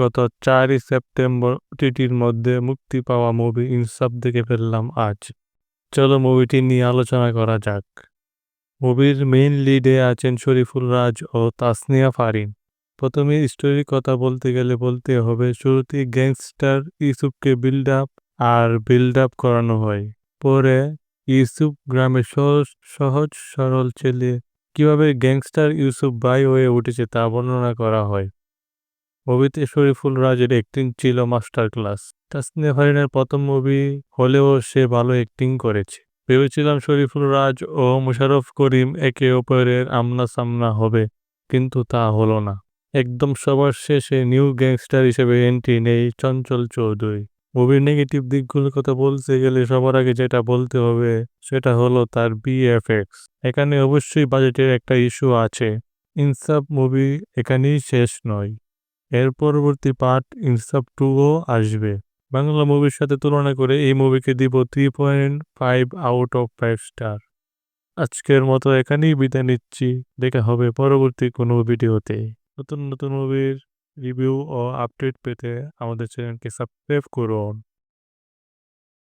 গত চারই সেপ্টেম্বর ওটিটির মধ্যে মুক্তি পাওয়া মুভি ইনসাফ দেখে ফেললাম আজ। চলো মুভিটি নিয়ে আলোচনা করা যাক। মুভির মেইন লিডে আছেন শরীফুল রাজ ও তাসনিয়া ফারিন। প্রথমে স্টোরির কথা বলতে গেলে বলতে হবে, শুরুতে গ্যাংস্টার ইউসুফকে বিল্ড আপ আর বিল্ড আপ করানো হয়। পরে ইউসুফ গ্রামের সহজ সহজ, সরল ছেলে। কীভাবে গ্যাংস্টার ইউসুফ বাই হয়ে উঠেছে তা বর্ণনা করা হয়। মুভিতে শরীফুল রাজের অ্যাক্টিং ছিল মাস্টার ক্লাস তাসনিয়া ফারিনের প্রথম মুভি হলেও সে ভালো অ্যাক্টিং করেছে। ভেবেছিলাম শরীফুল রাজ ও মুশারফ করিম একে অপরের আমনা সামনা হবে, কিন্তু তা হলো না। একদম সবার শেষে নিউ গ্যাংস্টার হিসেবে এন্ট্রি নেই চঞ্চল চৌধুরী। মুভির নেগেটিভ দিকগুলোর কথা বলতে গেলে সবার আগে যেটা বলতে হবে, সেটা হলো তার বিএফএক্স এখানে অবশ্যই বাজেটের একটা ইস্যু আছে। ইনসাফ মুভি এখানেই শেষ নয়। এর পরবর্তী পার্ট ইনসাফ টুও আসবে। বাংলা মুভির সাথে তুলনা করে এই মুভিকে দিব three point five out of five star আজকের মতো এখানেই বিদায় নিচ্ছি। দেখা হবে পরবর্তী কোনো ভিডিওতে। নতুন নতুন মুভির রিভিউ ও আপডেট পেতে আমাদের চ্যানেলকে সাবস্ক্রাইব করুন।